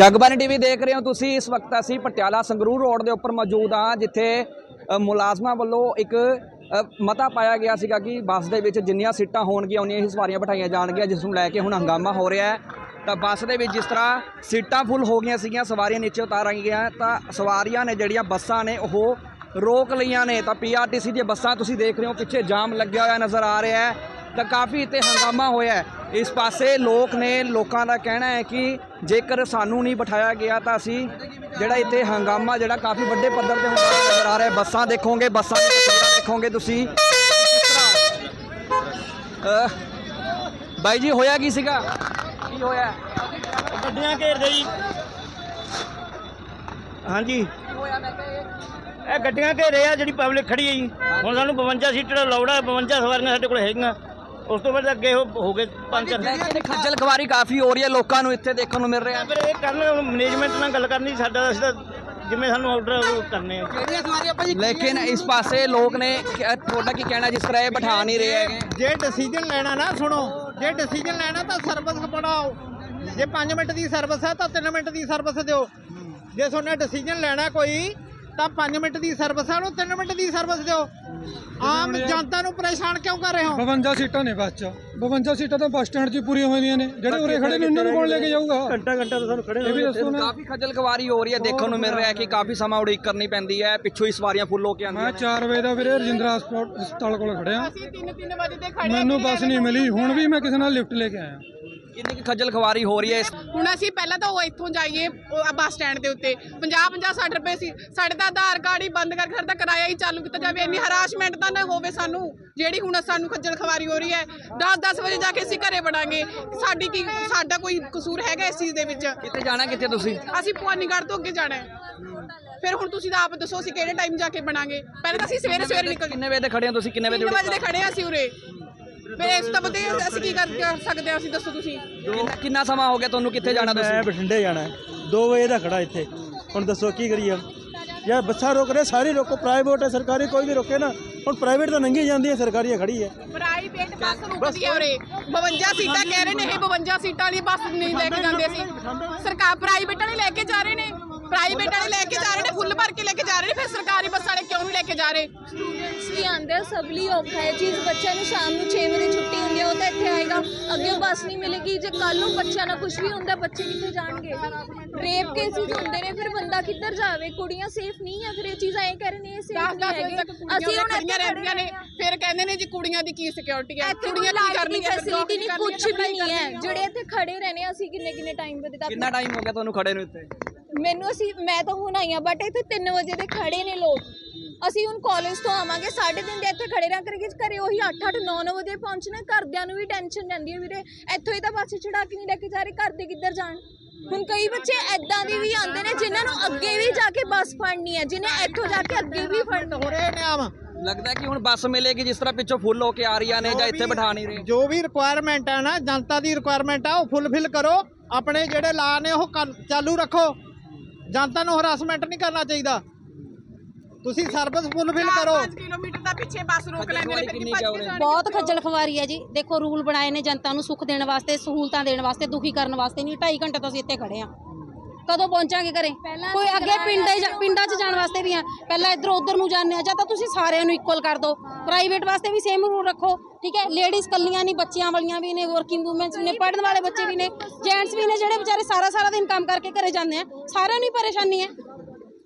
Jagbani TV ਦੇਖ ਰਹੇ ਹੋ ਤੁਸੀਂ। ਇਸ ਵਕਤ ਅਸੀਂ ਪਟਿਆਲਾ ਸੰਗਰੂਰ ਰੋਡ ਦੇ ਉੱਪਰ ਮੌਜੂਦ ਹਾਂ, ਜਿੱਥੇ ਮੁਲਾਜ਼ਮਾਂ ਵੱਲੋਂ ਇੱਕ ਮਤਾ ਪਾਇਆ ਗਿਆ ਸੀਗਾ ਕਿ ਬੱਸ ਦੇ ਵਿੱਚ ਜਿੰਨੀਆਂ ਸੀਟਾਂ ਹੋਣਗੀਆਂ, ਉਨੀਆਂ ਹੀ ਸਵਾਰੀਆਂ ਬਿਠਾਈਆਂ ਜਾਣਗੀਆਂ, ਜਿਸ ਨੂੰ ਲੈ ਕੇ ਹੁਣ ਹੰਗਾਮਾ ਹੋ ਰਿਹਾ ਹੈ। ਤਾਂ ਬੱਸ ਦੇ ਵਿੱਚ ਜਿਸ ਤਰ੍ਹਾਂ ਸੀਟਾਂ ਫੁੱਲ ਹੋ ਗਈਆਂ ਸੀਗੀਆਂ, ਸਵਾਰੀਆਂ ਨੀਚੇ ਉਤਾਰਾਂ ਗਈਆਂ, ਤਾਂ ਸਵਾਰੀਆਂ ਨੇ ਜਿਹੜੀਆਂ ਬੱਸਾਂ ਨੇ, ਉਹ ਰੋਕ ਲਈਆਂ ਨੇ। ਤਾਂ ਪੀਆਰਟੀਸੀ ਦੀਆਂ ਬੱਸਾਂ ਤੁਸੀਂ ਦੇਖ ਰਹੇ ਹੋ, ਪਿੱਛੇ ਜਾਮ ਲੱਗਿਆ ਹੋਇਆ ਨਜ਼ਰ ਆ ਰਿਹਾ ਹੈ। ਤਾਂ ਕਾਫੀ ਇੱਥੇ ਹੰਗਾਮਾ ਹੋਇਆ ਇਸ ਪਾਸੇ ਲੋਕ ਨੇ ਲੋਕਾਂ ਦਾ ਕਹਿਣਾ ਹੈ ਕਿ ਜੇਕਰ ਸਾਨੂੰ ਨਹੀਂ ਬਿਠਾਇਆ ਗਿਆ ਤਾਂ ਅਸੀਂ ਜਿਹੜਾ ਇੱਥੇ ਹੰਗਾਮਾ ਜਿਹੜਾ ਕਾਫੀ ਵੱਡੇ ਪੱਧਰ ਤੇ ਹੁੰਦਾ ਨਜ਼ਰ ਆ ਰਿਹਾ ਬੱਸਾਂ ਦੇਖੋਗੇ ਬੱਸਾਂ ਦੀ ਤਸਵੀਰਾਂ ਦੇਖੋਗੇ ਤੁਸੀਂ। ਬਾਈ ਜੀ ਹੋਇਆ ਕੀ ਸੀਗਾ? ਕੀ ਹੋਇਆ? ਗੱਡੀਆਂ ਘੇਰਦੇ ਜੀ। ਹਾਂਜੀ। ਹੋਇਆ ਮੈਂ ਕਿਹਾ ਇਹ? ਗੱਡੀਆਂ ਘੇਰੇ ਆ ਜਿਹੜੀ ਪਬਲਿਕ ਖੜੀ ਹੈ ਜੀ। ਹੁਣ ਸਾਨੂੰ 52 ਸੀਟਰ ਲਾਉੜਾ 52 ਸਵਾਰੀਆਂ ਸਾਡੇ ਕੋਲ ਹੈਗੀਆਂ। ਉਸ ਤੋਂ ਬਾਅਦ ਅੱਗੇ ਉਹ ਹੋ ਗਏ ਪੰਜ ਚਾਰ ਲੇਕਿਨ ਖੱਜਲ ਖਵਾਰੀ ਕਾਫੀ ਹੋ ਰਹੀ ਹੈ ਲੋਕਾਂ ਨੂੰ ਇੱਥੇ ਦੇਖਣ ਨੂੰ ਮਿਲ ਰਿਹਾ ਫਿਰ ਇਹ ਕਰਨ ਮੈਨੇਜਮੈਂਟ ਨਾਲ ਗੱਲ ਕਰਨੀ ਸਾਡਾ ਅਸੀਂ ਤਾਂ ਜਿਵੇਂ ਸਾਨੂੰ ਆਰਡਰ ਕਰਨੇ ਆ। ਲੇਕਿਨ ਇਸ ਪਾਸੇ ਲੋਕ ਨੇ ਕਿ- ਤੁਹਾਡਾ ਕੀ ਕਹਿਣਾ ਜਿਸ ਤਰ੍ਹਾਂ ਇਹ ਬਿਠਾ ਨਹੀਂ ਰਹੇ ਹੈਗੇ? ਜੇ ਡਿਸੀਜਨ ਲੈਣਾ ਨਾ ਸੁਣੋ। ਜੇ ਡਿਸੀਜਨ ਲੈਣਾ ਤਾਂ ਸਰਵਿਸ ਬਣਾਓ। ਜੇ 5 ਮਿੰਟ ਦੀ ਸਰਵਿਸ ਹੈ ਤਾਂ 3 ਮਿੰਟ ਦੀ ਸਰਵਿਸ ਦਿਓ। ਜੇ ਤੁਹਾਨੇ ਡਿਸੀਜਨ ਲੈਣਾ ਕੋਈ ਤਾਂ 5 ਮਿੰਟ ਦੀ ਸਰਵਿਸ ਹੈ ਉਹਨੂੰ 3 ਮਿੰਟ ਦੀ ਸਰਵਿਸ ਦਿਓ। ਆਮ ਜਨਤਾ ਨੂੰ ਪਰੇਸ਼ਾਨ ਕਿਉਂ ਕਰ ਰਹੇ ਹੋ? 52 ਸੀਟਾਂ ਨੇ ਬੱਸ 'ਚ। 52 ਸੀਟਾਂ ਤਾਂ ਬੱਸ ਸਟੈਂਡ 'ਚ ਹੀ ਪੂਰੀਆਂ ਹੋਈਆਂ ਨੇ। ਜਿਹੜੇ ਉਰੇ ਖੜੇ ਨੇ ਉਹਨਾਂ ਨੂੰ ਕੌਣ ਲੈ ਕੇ ਜਾਊਗਾ? ਘੰਟਾ ਘੰਟਾ ਤਾਂ ਸਾਨੂੰ ਖੜੇ ਇਹ ਵੀ ਦੱਸੋ ਨਾ। ਕਾਫੀ ਖੱਜਲ ਖਵਾਰੀ ਹੋ ਰਹੀ ਹੈ ਦੇਖਣ ਨੂੰ ਮਿਲ ਰਿਹਾ ਹੈ ਕਿ ਕਾਫੀ ਸਮਾਂ ਉਡੀਕ ਕਰਨੀ ਪੈਂਦੀ ਹੈ। ਪਿੱਛੋਂ ਹੀ ਸਵਾਰੀਆਂ ਫੁੱਲ ਹੋ ਕੇ ਆਉਂਦੀਆਂ ਮੈਂ ਨੇ। 4 ਵਜੇ ਦਾ ਵੀਰੇ ਰਜਿੰਦਰਾ ਹਸਪਤਾਲ ਹਸਪਤਾਲ ਕੋਲ ਖੜਿਆ। ਅਸੀਂ 3-3 ਵਜੇ ਤੇ ਖੜੇ ਮੈਨੂੰ ਬੱਸ ਨਹੀਂ ਮਿਲੀ। ਹੁਣ ਵੀ ਮੈਂ ਕਿਸੇ ਨਾਲ ਲਿਫਟ ਲੈ ਕੇ ਆਇਆ। ਕਿੰਨੀ ਕੁ ਖੱਜਲ ਖਵਾਰੀ ਹੋ ਰਹੀ ਹੈ ਇਸ ਹੁਣ ਅਸੀਂ ਪਹਿਲਾਂ ਤਾਂ ਉਹ ਇੱਥੋਂ ਜਾਈਏ ਉਹ ਬੱਸ ਸਟੈਂਡ ਦੇ ਉੱਤੇ। 50 50 60 ਰੁਪਏ ਸੀ। ਸਾਡੇ ਤਾਂ ਆਧਾਰ ਕਾਰਡ ਹੀ ਬੰਦ ਕਰਕੇ ਸਾਡਾ ਕਿਰਾਇਆ ਹੀ ਚਾਲੂ ਕੀਤਾ ਜਾਵੇ। ਇੰਨੀ ਹਰਾਸ਼ਮੈਂਟ ਤਾਂ ਨਾ ਹੋਵੇ ਸਾਨੂੰ ਜਿਹੜੀ ਹੁਣ ਸਾਨੂੰ ਖੱਜਲ ਖਵਾਰੀ ਹੋ ਰਹੀ ਹੈ। 10 10 ਵਜੇ ਜਾ ਕੇ ਅਸੀਂ ਘਰੇ ਵੜਾਂਗੇ। ਸਾਡੀ ਕੀ ਸਾਡਾ ਕੋਈ ਕਸੂਰ ਹੈਗਾ ਇਸ ਚੀਜ਼ ਦੇ ਵਿੱਚ? ਕਿੱਥੇ ਜਾਣਾ ਕਿੱਥੇ ਤੁਸੀਂ? ਅਸੀਂ ਭਵਾਨੀਗੜ੍ਹ ਤੋਂ ਅੱਗੇ ਜਾਣਾ ਹੈ। ਫਿਰ ਹੁਣ ਤੁਸੀਂ ਤਾਂ ਆਪ ਦੱਸੋ ਅਸੀਂ ਕਿਹੜੇ ਟਾਈਮ ਜਾ ਕੇ ਬਣਾਂਗੇ? ਪਹਿਲਾਂ ਤਾਂ ਅਸੀਂ ਸਵੇਰੇ ਸਵੇਰੇ ਨਿਕਲ ਕਿੰਨੇ ਵਜੇ ਤੇ ਖੜੇ ਹੋ ਤੁਸੀਂ? ਕਿੰਨੇ ਵਜੇ ਤਿੰਨ ਵਜੇ ਦੇ ਖੜੇ ਅਸੀਂ ਉਰੇ। ਫਿਰ ਇਸ ਤੋਂ ਬਤੇ ਅਸੀਂ ਕੀ ਕਰ ਕਰ ਸਕਦੇ ਹਾਂ? ਅਸੀਂ ਦੱਸੋ ਤੁਸੀਂ। ਕਿੰਨਾ- ਕਿੰਨਾ ਸਮਾਂ ਹੋ ਗਿਆ ਤੁਹਾਨੂੰ ਕਿੱਥੇ ਜਾਣਾ ਮੈਂ ਤੁਸੀਂ ਬਠਿੰਡੇ ਜਾਣਾ 2 ਵਜੇ ਦਾ ਖੜਾ ਇੱਥੇ। ਹੁਣ ਦੱਸੋ ਕੀ ਕਰੀਏ ਯਾਰ ਬੱਸਾਂ ਰੋਕ ਰਹੇ ਸਾਰੀ ਰੋਕੋ। ਪ੍ਰਾਈਵੇਟ ਹੈ ਸਰਕਾਰੀ ਕੋਈ ਵੀ ਰੋਕੇ ਨਾ। ਹੁਣ ਪ੍ਰਾਈਵੇਟ ਤਾਂ ਨੰਗੀ ਜਾਂਦੀ ਹੈ ਸਰਕਾਰੀ ਖੜੀ ਹੈ। ਪ੍ਰਾਈਵੇਟ ਬੱਸ ਰੁਕਦੀ ਹੈ ਉਰੇ। 52 ਸੀਟਾਂ ਕਹਿ ਰਹੇ ਨੇ ਇਹ 52 ਸੀਟਾਂ ਵਾਲੀ ਬੱਸ ਨਹੀਂ ਲੈ ਕੇ ਜਾਂਦੇ ਅਸੀਂ। ਸਰਕਾਰ ਪ੍ਰਾਈਵੇਟ ਵਾਲੇ ਲੈ ਕੇ ਜਾ ਰਹੇ ਨੇ। ਪ੍ਰਾਈਵੇਟ ਵਾਲੇ ਲੈ ਕੇ ਜਾ ਰਹੇ ਨੇ ਫੁੱਲ ਭਰ ਕੇ ਲੈ ਕੇ ਜਾ ਰਹੇ ਨੇ ਫਿਰ ਸਰਕਾਰੀ ਬੱਸ ਵਾਲੇ ਕਿਉਂ ਨਹੀਂ ਲੈ ਕੇ ਜਾ ਰਹੇ? ਸਟੂਡੈਂਟਸ ਵੀ ਆਉਂਦੇ ਆ ਸਭ ਲਈ ਔਖਾ ਹੈ ਚੀਜ਼। ਬੱਚਿਆਂ ਨੂੰ ਸ਼ਾਮ ਨੂੰ 6 ਵਜੇ ਛੁੱਟੀ ਹੁੰਦੀ ਹੈ ਉਹ ਤਾਂ ਇੱਥੇ ਆਏਗਾ। ਅੱਗੇ ਬੱਸ ਨਹੀਂ ਮਿਲੇਗੀ ਜੇ ਕੱਲ ਨੂੰ ਬੱਚਿਆਂ ਨਾਲ ਕੁਝ ਵੀ ਹੁੰਦਾ ਬੱਚੇ ਕਿੱਥੇ ਜਾਣਗੇ? ਰੇਪ ਕੇਸਿਸ ਹੁੰਦੇ ਨੇ ਫਿਰ ਬੰਦਾ ਕਿੱਧਰ ਜਾਵੇ? ਕੁੜੀਆਂ ਸੇਫ ਨਹੀਂ ਹੈ ਫਿਰ ਇਹ ਚੀਜ਼ ਐਂ ਕਹਿ ਰਹੇ ਨੇ ਇਹ 10 ਸੇਫ 10 ਨਹੀਂ ਵਜੇ ਤੱਕ ਹੈਗੇ ਕੁੜੀਆਂ ਅਸੀਂ ਹੁਣ ਇੱਥੇ ਰਹਿੰਦੀਆਂ ਨੇ ਫਿਰ ਕਹਿੰਦੇ ਨੇ ਜੀ ਕੁੜੀਆਂ ਦੀ ਕੀ ਸਿਕਿਉਰਿਟੀ ਹੈ? ਕੁੜੀਆਂ ਕੀ ਕਰਨਗੀਆਂ ਫੈਸਿਲਿਟੀ ਨਹੀਂ ਕੁਝ ਵੀ ਨਹੀਂ ਹੈ। ਜਿਹੜੇ ਇੱਥੇ ਖੜੇ ਰਹਿੰਦੇ ਆ ਅਸੀਂ ਕਿੰਨੇ ਕਿੰਨੇ ਟਾਈਮ ਤੱਕ ਕਿੰਨਾ ਟਾਈਮ ਹੋ ਗਿਆ ਤੁਹਾਨੂੰ ਖੜੇ ਨੂੰ ਇੱਥੇ? ਮੈਨੂੰ ਅਸੀਂ ਮੈਂ ਤਾਂ ਹੁਣ ਆਈ ਬਟ ਇੱਥੇ 3 ਵਜੇ ਦੇ ਖੜੇ ਨੇ ਲੋਕ। ਅਸੀਂ ਹੁਣ ਕਾਲਜ ਤੋਂ ਆਵਾਂਗੇ 3:30 ਦੇ ਇੱਥੇ ਖੜੇ ਰਹਿ ਕਰਕੇ ਘਰੇ ਉਹੀ 8-8 9-9 ਵਜੇ ਪਹੁੰਚਣਾ ਘਰਦਿਆਂ ਨੂੰ ਵੀ ਟੈਨਸ਼ਨ ਰਹਿੰਦੀ ਹੈ ਵੀਰੇ। ਇੱਥੋਂ ਹੀ ਤਾਂ ਬੱਸ ਚੜਾ ਕੇ ਨਹੀਂ ਲੈ ਕੇ ਜਾ ਰਹੇ ਘਰ ਦੇ ਕਿੱਧਰ ਜਾਣ? ਹੁਣ ਕਈ ਬੱਚੇ ਐਦਾਂ ਦੇ ਵੀ ਆਉਂਦੇ ਨੇ ਜਿਨ੍ਹਾਂ ਨੂੰ ਅੱਗੇ ਵੀ ਜਾ ਕੇ ਬੱਸ ਫੜਨੀ ਹੈ ਜਿਨੇ ਇੱਥੋਂ ਜਾ ਕੇ ਅੱਗੇ ਵੀ ਫੜਨੀ ਹੋ। ਰਹੇ ਨੇ ਆਮ। ਲੱਗਦਾ ਕਿ ਹੁਣ ਬੱਸ ਮਿਲੇਗੀ ਜਿਸ ਤਰ੍ਹਾਂ ਪਿੱਛੋਂ ਫੁੱਲ ਹੋ ਕੇ ਆ ਰਹੀਆਂ ਨੇ ਜਾਂ ਇੱਥੇ ਬਿਠਾ ਨਹੀਂ ਰਹੇ। ਜੋ ਵੀ ਰਿਕੁਆਇਰਮੈਂਟ ਹੈ ਨਾ ਜਨਤਾ ਦੀ ਰਿਕੁਆਇਰਮੈਂਟ ਆ ਉਹ ਫੁੱਲਫਿਲ ਕਰੋ। ਆਪਣੇ ਜਿਹੜੇ ਲਾ ਨੇ ਉਹ ਚਾਲੂ ਰੱਖੋ। ਜਨਤਾ ਨੂੰ ਹਰਾਸਮੈਂਟ ਨਹੀਂ ਕਰਨਾ ਚਾਹੀਦਾ। ਤੁਸੀਂ ਸਰਵਿਸ ਫੁੱਲਫਿਲ ਕਰੋ। 5 ਕਿਲੋਮੀਟਰ ਦਾ ਪਿੱਛੇ ਬੱਸ ਰੋਕ ਲੈਂਦੇ ਨੇ ਫਿਰ ਕਿੰਨੀ? ਜਾਣਗੇ। ਬਹੁਤ ਖੱਜਲ ਖਵਾਰੀ ਹੈ ਜੀ। ਦੇਖੋ ਰੂਲ ਬਣਾਏ ਨੇ ਜਨਤਾ ਨੂੰ ਸੁੱਖ ਦੇਣ ਵਾਸਤੇ ਸਹੂਲਤਾਂ ਦੇਣ ਵਾਸਤੇ ਦੁਖੀ ਕਰਨ ਵਾਸਤੇ। ਨਹੀਂ 2.5 ਘੰਟੇ ਤੋਂ ਅਸੀਂ ਇੱਥੇ ਖੜੇ ਆ ਕਦੋਂ ਪਹੁੰਚਾਂਗੇ ਘਰੇ? ਕੋਈ ਅੱਗੇ ਪਿੰਡਾਂ ਪਿੰਡਾਂ 'ਚ ਜਾਣ ਵਾਸਤੇ ਵੀ ਆ। ਪਹਿਲਾਂ ਇੱਧਰ ਉੱਧਰ ਨੂੰ ਜਾਂਦੇ ਆ ਜਾਂ ਤਾਂ ਤੁਸੀਂ ਸਾਰਿਆਂ ਨੂੰ ਇਕੁਅਲ ਕਰ ਦਿਓ। ਪ੍ਰਾਈਵੇਟ ਵਾਸਤੇ ਵੀ ਸੇਮ ਰੂਲ ਰੱਖੋ ਠੀਕ ਹੈ? ਲੇਡੀਜ਼ ਕੱਲੀਆਂ ਨਹੀਂ ਬੱਚਿਆਂ ਵਾਲੀਆਂ ਵੀ ਨੇ ਵਰਕਿੰਗ ਵੂਮਨਸ ਵੀ ਨੇ ਪੜ੍ਹਨ ਵਾਲੇ ਬੱਚੇ ਵੀ ਨੇ ਜੈਂਟਸ ਵੀ ਨੇ ਜਿਹੜੇ ਵਿਚਾਰੇ ਸਾਰਾ ਸਾਰਾ ਦਿਨ ਕੰਮ ਕਰਕੇ ਘਰੇ ਜਾਂਦੇ ਆ। ਸਾਰਿਆਂ ਨੂੰ ਹੀ ਪਰੇਸ਼ਾਨੀ ਹੈ।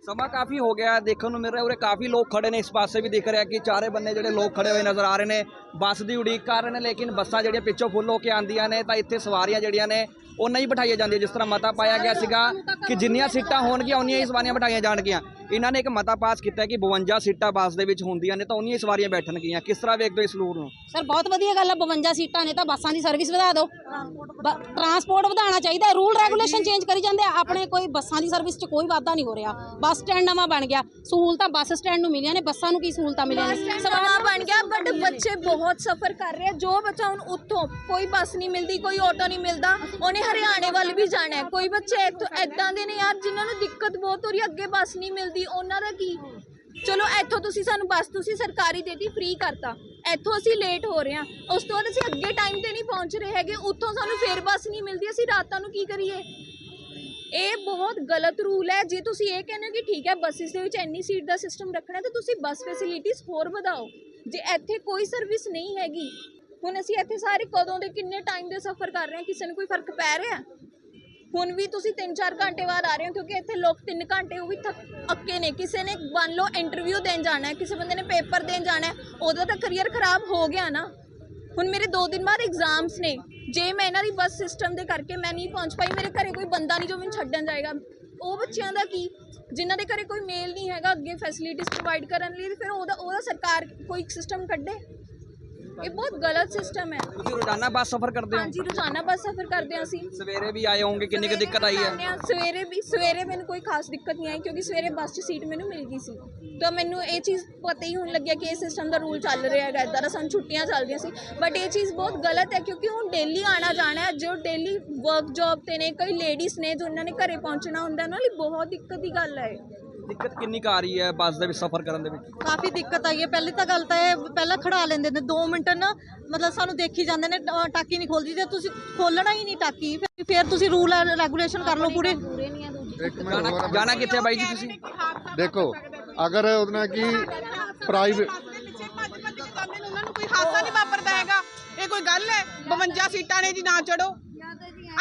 ਸਮਾਂ ਕਾਫੀ ਹੋ ਗਿਆ ਦੇਖਣ ਨੂੰ ਮਿਲ ਰਿਹਾ ਉਰੇ ਕਾਫੀ ਲੋਕ ਖੜੇ ਨੇ ਇਸ ਪਾਸੇ ਵੀ ਦਿਖ ਰਿਹਾ ਕਿ ਚਾਰੇ ਬੰਨੇ ਜਿਹੜੇ ਲੋਕ ਖੜੇ ਹੋਏ ਨਜ਼ਰ ਆ ਰਹੇ ਨੇ। ਬੱਸ ਦੀ ਉਡੀਕ ਕਰ ਰਹੇ ਨੇ ਲੇਕਿਨ ਬੱਸਾਂ ਜਿਹੜੀਆਂ ਪਿੱਛੋਂ ਫੁੱਲ ਹੋ ਕੇ ਆਉਂਦੀਆਂ ਨੇ ਤਾਂ ਇੱਥੇ ਸਵਾਰੀਆਂ ਜਿਹੜੀਆਂ ਨੇ ਉਹ ਨਹੀਂ ਬਿਠਾਈਆਂ ਜਾਂਦੀਆਂ, ਜਿਸ ਤਰ੍ਹਾਂ ਮਤਾ ਪਾਇਆ ਗਿਆ ਸੀਗਾ ਕਿ ਜਿੰਨੀਆਂ ਸੀਟਾਂ ਹੋਣਗੀਆਂ, ਉਨੀਆਂ ਹੀ ਸਵਾਰੀਆਂ ਬਿਠਾਈਆਂ ਜਾਣਗੀਆਂ। ਇਹਨਾਂ ਨੇ ਇੱਕ ਮਤਾ ਪਾਸ ਕੀਤਾ ਕਿ 52 ਸੀਟਾਂ ਬੱਸ ਦੇ ਵਿੱਚ ਹੁੰਦੀਆਂ ਨੇ ਤਾਂ ਉਨੀਆਂ ਹੀ ਸਵਾਰੀਆਂ ਬੈਠਣਗੀਆਂ ਕਿਸ ਤਰ੍ਹਾਂ ਵੇਖਦੇ ਹੋ ਇਸ ਰੂਲ ਨੂੰ? ਸਰ ਬਹੁਤ ਵਧੀਆ ਗੱਲ ਹੈ 52 ਸੀਟਾਂ ਨੇ ਤਾਂ ਬੱਸਾਂ ਦੀ ਸਰਵਿਸ ਵਧਾ ਦਿਓ। ਟਰਾਂਸਪੋਰਟ ਵਧਾਉਣਾ ਚਾਹੀਦਾ ਰੂਲ ਰੈਗੂਲੇਸ਼ਨ ਚੇਂਜ ਕਰੀ ਜਾਂਦੇ ਆ। ਆਪਣੇ ਕੋਈ ਬੱਸਾਂ ਦੀ ਸਰਵਿਸ 'ਚ ਕੋਈ ਵਾਧਾ ਨਹੀਂ ਹੋ ਰਿਹਾ। ਬੱਸ ਸਟੈਂਡ ਨਵਾਂ ਬਣ ਗਿਆ। ਸਹੂਲਤਾਂ ਬੱਸ ਸਟੈਂਡ ਨੂੰ ਮਿਲੀਆਂ ਨੇ ਬੱਸਾਂ ਨੂੰ ਕੀ ਸਹੂਲਤਾਂ ਮਿਲੀਆਂ ਨੇ? ਸਵਾਲ ਬਣ ਗਿਆ ਬਟ ਬੱਚੇ ਬਹੁਤ ਸਫਰ ਕਰ ਰਹੇ ਆ। ਜੋ ਬੱਚਾ ਹੁਣ ਉੱਥੋਂ ਕੋਈ ਬੱਸ ਨਹੀਂ ਮਿਲਦੀ ਕੋਈ ਆਟੋ ਨਹੀਂ ਮਿਲਦਾ ਉਹਨੇ ਹਰਿਆਣੇ ਵੱਲ ਵੀ ਜਾਣਾ ਹੈ। ਕੋਈ ਬੱਚੇ ਇੱਥੋਂ ਐਦਾਂ ਦੇ ਨੇ ਯਾਰ ਜਿਨ੍ਹਾਂ ਨੂੰ ਦਿੱਕਤ ਬਹੁਤ ਹੋ ਰਹੀ ਅੱਗੇ ਬੱਸ ਨਹੀਂ ਮਿਲਦੀ ਉਹਨਾਂ ਦਾ ਕੀ? ਚਲੋ ਇੱਥੋਂ ਤੁਸੀਂ ਸਾਨੂੰ ਬੱਸ ਤੁਸੀਂ ਸਰਕਾਰੀ ਦੇਤੀ ਫ੍ਰੀ ਕਰਤਾ। ਇੱਥੋਂ ਅਸੀਂ ਲੇਟ ਹੋ ਰਹੇ ਹਾਂ। ਉਸ ਤੋਂ ਬਾਅਦ ਅਸੀਂ ਅੱਗੇ ਟਾਈਮ ਤੇ ਨਹੀਂ ਪਹੁੰਚ ਰਹੇ ਹੈਗੇ। ਉੱਥੋਂ ਸਾਨੂੰ ਫੇਰ ਬੱਸ ਨਹੀਂ ਮਿਲਦੀ। ਅਸੀਂ ਰਾਤਾਂ ਨੂੰ ਕੀ ਕਰੀਏ? ਇਹ ਬਹੁਤ ਗਲਤ ਰੂਲ ਹੈ। ਜੇ ਤੁਸੀਂ ਇਹ ਕਹਿੰਦੇ ਹੋ ਕਿ ਠੀਕ ਹੈ ਬੱਸਿਸ ਦੇ ਵਿੱਚ ਇੰਨੀ ਸੀਟ ਦਾ ਸਿਸਟਮ ਰੱਖਣਾ ਤਾਂ ਤੁਸੀਂ ਬੱਸ ਫੈਸਿਲਿਟੀਜ਼ ਹੋਰ ਵਧਾਓ। ਜੇ ਇੱਥੇ ਕੋਈ ਸਰਵਿਸ ਨਹੀਂ ਹੈਗੀ, ਹੁਣ ਅਸੀਂ ਇੱਥੇ ਸਾਰੇ ਕਦੋਂ ਦੇ ਕਿੰਨੇ ਟਾਈਮ ਦੇ ਸਫ਼ਰ ਕਰ ਰਹੇ ਹਾਂ? ਕਿਸੇ ਨੂੰ ਕੋਈ ਫ਼ਰਕ ਪੈ ਰਿਹਾ? ਹੁਣ ਵੀ ਤੁਸੀਂ 3-4 ਘੰਟੇ ਬਾਅਦ ਆ ਰਹੇ ਹੋ, ਕਿਉਂਕਿ ਇੱਥੇ ਲੋਕ 3 ਘੰਟੇ ਉਹ ਵੀ ਥੱਕ, ਅੱਕੇ ਨੇ। ਕਿਸੇ ਨੇ ਮੰਨ ਲਓ ਇੰਟਰਵਿਊ ਦੇਣ ਜਾਣਾ ਹੈ, ਕਿਸੇ ਬੰਦੇ ਨੇ ਪੇਪਰ ਦੇਣ ਜਾਣਾ ਹੈ, ਉਹਦਾ ਤਾਂ ਕਰੀਅਰ ਖਰਾਬ ਹੋ ਗਿਆ ਨਾ। ਹੁਣ ਮੇਰੇ 2 ਦਿਨ ਬਾਅਦ ਐਗਜ਼ਾਮਸ ਨੇ। ਜੇ ਮੈਂ ਇਹਨਾਂ ਦੀ ਬੱਸ ਸਿਸਟਮ ਦੇ ਕਰਕੇ ਮੈਂ ਨਹੀਂ ਪਹੁੰਚ ਪਾਈ, ਮੇਰੇ ਘਰੇ ਕੋਈ ਬੰਦਾ ਨਹੀਂ ਜੋ ਮੈਨੂੰ ਛੱਡਣ ਜਾਏਗਾ। ਉਹ ਬੱਚਿਆਂ ਦਾ ਕੀ? ਜਿਨ੍ਹਾਂ ਦੇ ਘਰੇ ਕੋਈ ਮੇਲ ਨਹੀਂ ਹੈਗਾ, ਅੱਗੇ ਫੈਸਿਲਿਟੀਜ਼ ਪ੍ਰੋਵਾਈਡ ਕਰਨ ਲਈ ਫਿਰ ਉਹਦਾ ਉਹਦਾ ਸਰਕਾਰ ਕੋਈ ਸਿਸਟਮ ਕੱਢੇ? ਇਹ ਬਹੁਤ ਗਲਤ ਸਿਸਟਮ ਹੈ। ਤੁਸੀਂ ਰੋਜ਼ਾਨਾ ਬੱਸ ਸਫ਼ਰ ਕਰਦੇ ਹੋ? ਹਾਂਜੀ ਰੋਜ਼ਾਨਾ ਬੱਸ ਸਫ਼ਰ ਕਰਦੇ ਹਾਂ ਅਸੀਂ। ਸਵੇਰੇ ਵੀ ਆਏ ਹੋਵੋਗੇ ਕਿੰਨੀ ਕੁ ਦਿੱਕਤ ਆਈ ਹੈ? ਸਵੇਰੇ ਵੀ ਸਵੇਰੇ ਮੈਨੂੰ ਕੋਈ ਖਾਸ ਦਿੱਕਤ ਨਹੀਂ ਆਈ ਕਿਉਂਕਿ ਸਵੇਰੇ ਬੱਸ 'ਚ ਸੀਟ ਮੈਨੂੰ ਮਿਲ ਗਈ ਸੀ। ਤਾਂ ਮੈਨੂੰ ਇਹ ਚੀਜ਼ ਪਤਾ ਹੀ ਹੁਣ ਲੱਗਿਆ ਕਿ ਇਹ ਸਿਸਟਮ ਦਾ ਰੂਲ ਚੱਲ ਰਿਹਾ ਹੈਗਾ ਇਦਾਂ ਦਾ ਸਾਨੂੰ ਛੁੱਟੀਆਂ ਚੱਲਦੀਆਂ ਸੀ। ਬਟ ਇਹ ਚੀਜ਼ ਬਹੁਤ ਗਲਤ ਹੈ ਕਿਉਂਕਿ ਹੁਣ ਡੇਲੀ ਆਣਾ ਜਾਣਾ ਹੈ ਜੋ ਡੇਲੀ ਵਰਕ ਜੌਬ ਤੇ ਨੇ ਕਈ ਲੇਡੀਜ਼ ਨੇ ਜੋ ਉਹਨਾਂ ਨੇ ਘਰੇ ਪਹੁੰਚਣਾ ਹੁੰਦਾ ਉਹਨਾਂ ਲਈ ਬਹੁਤ ਦਿੱਕਤ ਦੀ ਗੱਲ ਹੈ ਇਹ। ਦਿੱਕਤ ਕਿੰਨੀ ਕੁ ਆ ਰਹੀ ਹੈ ਬੱਸ ਦੇ ਵਿੱਚ ਸਫ਼ਰ ਕਰਨ ਦੇ ਵਿੱਚ? ਕਾਫੀ ਦਿੱਕਤ ਆਈ ਹੈ। ਪਹਿਲੀ ਤਾਂ ਗੱਲ ਤਾਂ ਇਹ ਪਹਿਲਾਂ ਖੜਾ ਲੈਂਦੇ ਨੇ 2 ਮਿੰਟ ਨਾ ਮਤਲਬ ਸਾਨੂੰ ਦੇਖੀ ਜਾਂਦੇ ਨੇ ਅ, ਟਾਕੀ ਨਹੀਂ ਖੋਲਦੀ ਤੇ ਤੁਸੀਂ ਖੋਲਣਾ ਹੀ ਨਹੀਂ ਟਾਕੀ ਫਿਰ- ਫਿਰ ਤੁਸੀਂ ਰੂਲ ਰੈਗੂਲੇਸ਼ਨ ਕਰ ਲਓ ਪੂਰੇ। ਜਾਣਾ ਜਾਣਾ ਕਿੱਥੇ ਹੈ ਬਾਈ ਜੀ ਤੁਸੀਂ? ਦੇਖੋ ਅਗਰ ਉਹਦੇ ਨਾਲ ਕੀ ਪ੍ਰਾਈਵੇਟ ਉਹਨਾਂ ਨੂੰ ਕੋਈ ਹਾਦਸਾ ਨਹੀਂ ਵਾਪਰਦਾ ਹੈਗਾ। ਇਹ ਕੋਈ ਗੱਲ ਹੈ? 52 ਸੀਟਾਂ ਨੇ ਜੀ ਨਾ ਚੜੋ।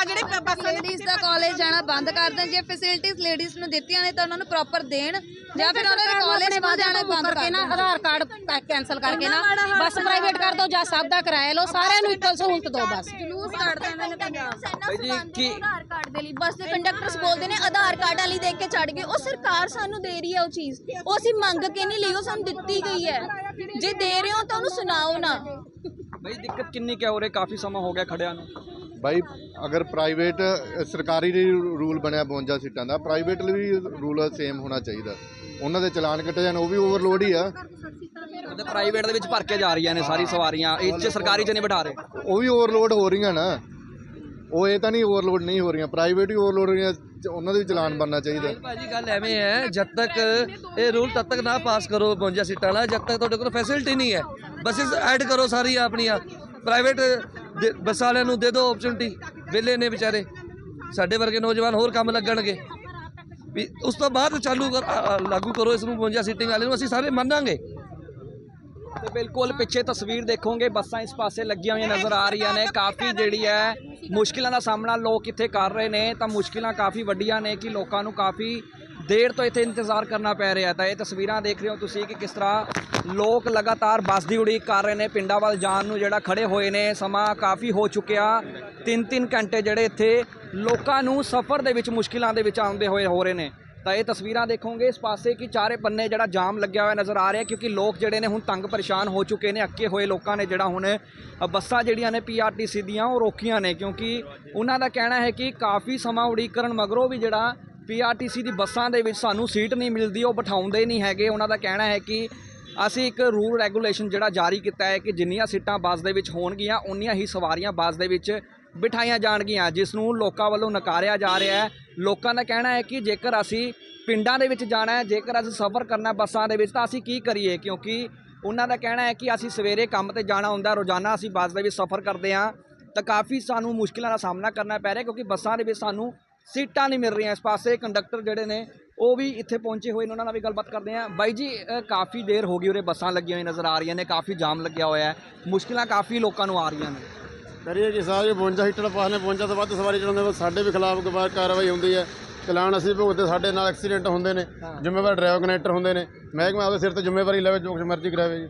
ਆ ਜਿਹੜੇ ਬੱਸਾਂ ਦੇ ਲੇਡੀਜ਼ ਦਾ ਕਾਲਜ ਜਾਣਾ ਬੰਦ ਕਰ ਦੇਣ ਜੇ ਫੈਸਿਲਿਟੀਆਂ ਲੇਡੀਜ਼ ਨੂੰ ਦਿੱਤੀਆਂ ਨੇ ਤਾਂ ਉਹਨਾਂ ਨੂੰ ਪ੍ਰੋਪਰ ਦੇਣ ਜਾਂ ਫਿਰ ਉਹਨਾਂ ਦੇ ਕਾਲਜ ਬੰਦ ਜਾਣਾ ਬੰਦ ਕਰ ਕਰਕੇ ਨਾ ਆਧਾਰ ਕਾਰਡ ਕੈਨਸਲ ਕਰਕੇ ਨਾ ਬੱਸ ਪ੍ਰਾਈਵੇਟ ਕਰ ਦਿਓ ਜਾਂ ਸਭ ਦਾ ਕਿਰਾਇਆ ਲਓ ਸਾਰਿਆਂ ਨੂੰ ਇਕੁਅਲ ਸਹੂਲਤ ਦਿਓ ਬਸ। ਜਲੂਸ ਕੱਢਦੇ ਇਹਨਾਂ ਨੇ ਪੰਜਾਬ। ਬਾਈ ਜੀ, ਕੀ- ਆਧਾਰ ਕਾਰਡ ਦੇ ਲਈ। ਬੱਸ ਦੇ ਕੰਡਕਟਰਸ ਬੋਲਦੇ ਨੇ ਆਧਾਰ ਕਾਰਡ ਵਾਲੀ ਦੇਖ ਕੇ ਚੜ ਗਏ ਉਹ ਸਰਕਾਰ ਸਾਨੂੰ ਦੇ ਰਹੀ ਹੈ ਉਹ ਚੀਜ਼। ਉਹ ਅਸੀਂ ਮੰਗ ਕੇ ਨਹੀਂ ਲਈ ਉਹ ਸਾਨੂੰ ਦਿੱਤੀ ਗਈ ਹੈ। ਜੇ ਦੇ ਰਹੇ ਹੋ ਤਾਂ ਉਹਨੂੰ ਸੁਣਾਓ ਨਾ। ਬਾਈ ਦਿੱਕਤ ਕਿੰਨੀ ਕੁ ਹੈ ਉਰੇ? ਕਾਫੀ ਸਮਾਂ ਹੋ ਗਿਆ ਖੜਿਆਂ ਨੂੰ। ਬਾਈ ਅਗਰ ਪ੍ਰਾਈਵੇਟ ਸਰਕਾਰੀ ਰੂਲ ਬਣਿਆ 52 ਸੀਟਾਂ ਦਾ ਪ੍ਰਾਈਵੇਟ ਲਈ ਵੀ ਰੂਲ ਸੇਮ ਹੋਣਾ ਚਾਹੀਦਾ। ਉਹਨਾਂ ਦੇ ਚਲਾਨ ਕੱਟੇ ਜਾਣ ਉਹ ਵੀ ਓਵਰਲੋਡ ਹੀ ਆ। ਉਹਦੇ ਪ੍ਰਾਈਵੇਟ ਦੇ ਵਿੱਚ ਭਰ ਕੇ ਜਾ ਰਹੀਆਂ ਨੇ ਸਾਰੀ ਸਵਾਰੀਆਂ ਇਹ 'ਚ ਸਰਕਾਰੀ 'ਚ ਨਹੀਂ ਬਿਠਾ ਰਹੇ? ਉਹ ਵੀ ਓਵਰਲੋਡ ਹੋ ਰਹੀਆਂ ਨਾ। ਉਹ ਇਹ ਤਾਂ ਨਹੀਂ ਓਵਰਲੋਡ ਨਹੀਂ ਹੋ ਰਹੀਆਂ ਪ੍ਰਾਈਵੇਟ ਵੀ ਓਵਰਲੋਡ ਹੋ ਰਹੀਆਂ ਉਹਨਾਂ ਦੇ ਵੀ ਚਲਾਨ ਬਣਨਾ ਚਾਹੀਦਾ। ਭਾਜੀ ਗੱਲ ਐਵੇਂ ਹੈ ਜਦ ਤੱਕ ਇਹ ਰੂਲ ਤਦ ਤੱਕ ਨਾ ਪਾਸ ਕਰੋ 52 ਸੀਟਾਂ ਵਾਲਾ ਜਦ ਤੱਕ ਤੁਹਾਡੇ ਕੋਲ ਫੈਸਿਲਿਟੀ ਨਹੀਂ ਹੈ। ਬੱਸਿਸ ਐਡ ਕਰੋ ਸਾਰੀਆਂ ਆਪਣੀਆਂ ਪ੍ਰਾਈਵੇਟ ਬੱਸ ਵਾਲਿਆਂ ਨੂੰ ਦੇ ਦਿਓ ਓਪਰਚੁਨਿਟੀ ਵਿਹਲੇ ਨੇ ਵਿਚਾਰੇ। ਸਾਡੇ ਵਰਗੇ ਨੌਜਵਾਨ ਹੋਰ ਕੰਮ ਲੱਗਣਗੇ। ਵੀ ਉਸ ਤੋਂ ਬਾਅਦ ਚਾਲੂ ਲਾਗੂ ਕਰੋ ਇਸ ਨੂੰ 52 ਸੀਟਿੰਗ ਵਾਲੇ ਨੂੰ। ਅਸੀਂ ਸਾਰੇ ਮੰਨਾਂਗੇ। ਤੇ ਬਿਲਕੁਲ ਪਿੱਛੇ ਤਸਵੀਰ ਦੇਖੋਗੇ, ਬੱਸਾਂ ਇਸ ਪਾਸੇ ਲੱਗੀਆਂ ਹੋਈਆਂ ਨਜ਼ਰ ਆ ਰਹੀਆਂ ਨੇ। ਕਾਫੀ ਜਿਹੜੀ ਹੈ, ਮੁਸ਼ਕਿਲਾਂ ਦਾ ਸਾਹਮਣਾ ਲੋਕ ਇੱਥੇ ਕਰ ਰਹੇ ਨੇ। ਤਾਂ ਮੁਸ਼ਕਿਲਾਂ ਕਾਫੀ ਵੱਡੀਆਂ ਨੇ ਕਿ ਲੋਕਾਂ ਨੂੰ ਕਾਫੀ ਦੇਰ ਤੋਂ ਇੱਥੇ ਇੰਤਜ਼ਾਰ ਕਰਨਾ ਪੈ ਰਿਹਾ ਤਾਂ ਇਹ ਤਸਵੀਰਾਂ ਦੇਖ ਰਹੇ ਹੋ ਤੁਸੀਂ ਕਿ ਕਿਸ ਤਰ੍ਹਾਂ ਲੋਕ ਲਗਾਤਾਰ ਬੱਸ ਦੀ ਉਡੀਕ ਕਰ ਰਹੇ ਨੇ। ਪਿੰਡਾਂ ਵੱਲ ਜਾਣ ਨੂੰ ਜਿਹੜਾ ਖੜੇ ਹੋਏ ਨੇ, ਸਮਾਂ ਕਾਫੀ ਹੋ ਚੁੱਕਿਆ। 3-3 ਘੰਟੇ ਜਿਹੜੇ ਇੱਥੇ ਲੋਕਾਂ ਨੂੰ ਸਫ਼ਰ ਦੇ ਵਿੱਚ ਮੁਸ਼ਕਿਲਾਂ ਦੇ ਵਿੱਚ ਆਉਂਦੇ ਹੋਏ ਹੋ ਰਹੇ ਨੇ। ਤਾਂ ਇਹ ਤਸਵੀਰਾਂ ਦੇਖੋਗੇ, ਇਸ ਪਾਸੇ ਕਿ ਚਾਰੇ ਪੰਨੇ ਜਿਹੜਾ ਜਾਮ ਲੱਗਿਆ ਹੋਇਆ ਨਜ਼ਰ ਆ ਰਿਹਾ, ਕਿਉਂਕਿ ਲੋਕ ਜਿਹੜੇ ਨੇ ਹੁਣ ਤੰਗ ਪਰੇਸ਼ਾਨ ਹੋ ਚੁੱਕੇ ਨੇ। ਅੱਕੇ ਹੋਏ ਲੋਕਾਂ ਨੇ ਜਿਹੜਾ ਹੁਣ ਬੱਸਾਂ ਜਿਹੜੀਆਂ ਨੇ ਪੀਆਰਟੀਸੀ ਦੀਆਂ, ਉਹ ਰੋਕੀਆਂ ਨੇ। ਕਿਉਂਕਿ ਉਹਨਾਂ ਦਾ ਕਹਿਣਾ ਹੈ ਕਿ ਕਾਫੀ ਸਮਾਂ ਉਡੀਕ ਕਰਨ ਮਗਰੋਂ ਵੀ ਜਿਹੜਾ ਪੀਆਰਟੀਸੀ ਦੀ ਬੱਸਾਂ ਦੇ ਵਿੱਚ ਸਾਨੂੰ ਸੀਟ ਨਹੀਂ ਮਿਲਦੀ, ਉਹ ਬਿਠਾਉਂਦੇ ਨਹੀਂ ਹੈਗੇ। ਉਹਨਾਂ ਦਾ ਕਹਿਣਾ ਹੈ ਕਿ ਅਸੀਂ ਇੱਕ ਰੂਲ ਰੈਗੂਲੇਸ਼ਨ ਜਿਹੜਾ ਜਾਰੀ ਕੀਤਾ ਹੈ ਕਿ ਜਿੰਨੀਆਂ ਸੀਟਾਂ ਬੱਸ ਦੇ ਵਿੱਚ ਹੋਣਗੀਆਂ, ਉਨੀਆਂ ਹੀ ਸਵਾਰੀਆਂ ਬੱਸ ਦੇ ਵਿੱਚ ਬਿਠਾਈਆਂ ਜਾਣਗੀਆਂ, ਜਿਸ ਨੂੰ ਲੋਕਾਂ ਵੱਲੋਂ ਨਕਾਰਿਆ ਜਾ ਰਿਹਾ ਹੈ। ਲੋਕਾਂ ਦਾ ਕਹਿਣਾ ਹੈ ਕਿ ਜੇਕਰ ਅਸੀਂ ਪਿੰਡਾਂ ਦੇ ਵਿੱਚ ਜਾਣਾ ਹੈ, ਜੇਕਰ ਅਸੀਂ ਸਫ਼ਰ ਕਰਨਾ ਬੱਸਾਂ ਦੇ ਵਿੱਚ, ਤਾਂ ਅਸੀਂ ਕੀ ਕਰੀਏ? ਕਿਉਂਕਿ ਉਹਨਾਂ ਦਾ ਕਹਿਣਾ ਹੈ ਕਿ ਅਸੀਂ ਸਵੇਰੇ ਕੰਮ ਤੇ ਜਾਣਾ ਹੁੰਦਾ, ਰੋਜ਼ਾਨਾ ਅਸੀਂ ਬੱਸ ਦੇ ਵਿੱਚ ਸਫ਼ਰ ਕਰਦੇ ਹਾਂ, ਤਾਂ ਕਾਫੀ ਸਾਨੂੰ ਮੁਸ਼ਕਿਲਾਂ ਦਾ ਸਾਹਮਣਾ ਕਰਨਾ ਪੈ ਰਿਹਾ ਕਿਉਂਕਿ ਬੱਸਾਂ ਦੇ ਵਿੱਚ ਸਾਨੂੰ ਸੀਟਾਂ ਨਹੀਂ ਮਿਲ ਰਹੀਆਂ। ਇਸ ਪਾਸੇ ਕੰਡਕਟਰ ਜਿਹੜੇ ਨੇ ਉਹ ਵੀ ਇੱਥੇ ਪਹੁੰਚੇ ਹੋਏ ਨੇ ਉਹਨਾਂ ਨਾਲ ਵੀ ਗੱਲਬਾਤ ਕਰਦੇ ਹਾਂ। ਬਾਈ ਜੀ ਕਾਫੀ ਦੇਰ ਹੋ ਗਈ ਉਰੇ ਬੱਸਾਂ ਲੱਗੀਆਂ ਹੋਈਆਂ ਨਜ਼ਰ ਆ ਰਹੀਆਂ ਨੇ ਕਾਫੀ ਜਾਮ ਲੱਗਿਆ ਹੋਇਆ ਹੈ। ਮੁਸ਼ਕਿਲਾਂ ਕਾਫੀ ਲੋਕਾਂ ਨੂੰ ਆ ਰਹੀਆਂ ਨੇ। ਕਰੀਏ ਜੀ ਸਾਰੇ 52 ਸੀਟਾਂ ਪਾਸ ਨੇ 52 ਤੋਂ ਵੱਧ ਸਵਾਰੀ ਚਲਾਉਂਦੇ ਵਾ ਸਾਡੇ ਵੀ ਖਿਲਾਫ ਗਵਾਰ ਕਾਰਵਾਈ ਹੁੰਦੀ ਹੈ। ਚਲਾਨ ਅਸੀਂ ਭੁਗਤੇ ਸਾਡੇ ਨਾਲ ਐਕਸੀਡੈਂਟ ਹੁੰਦੇ ਨੇ ਜ਼ਿੰਮੇਵਾਰ ਡਰਾਈਵਰ ਕਨੈਕਟਰ ਹੁੰਦੇ ਨੇ। ਮਹਿਕਮਾ ਆਪਦੇ ਸਿਰ ਤੇ ਜ਼ਿੰਮੇਵਾਰੀ ਲਵੇ ਜੋ ਕੁਛ ਮਰਜ਼ੀ ਕਰਾਵੇ ਜੀ।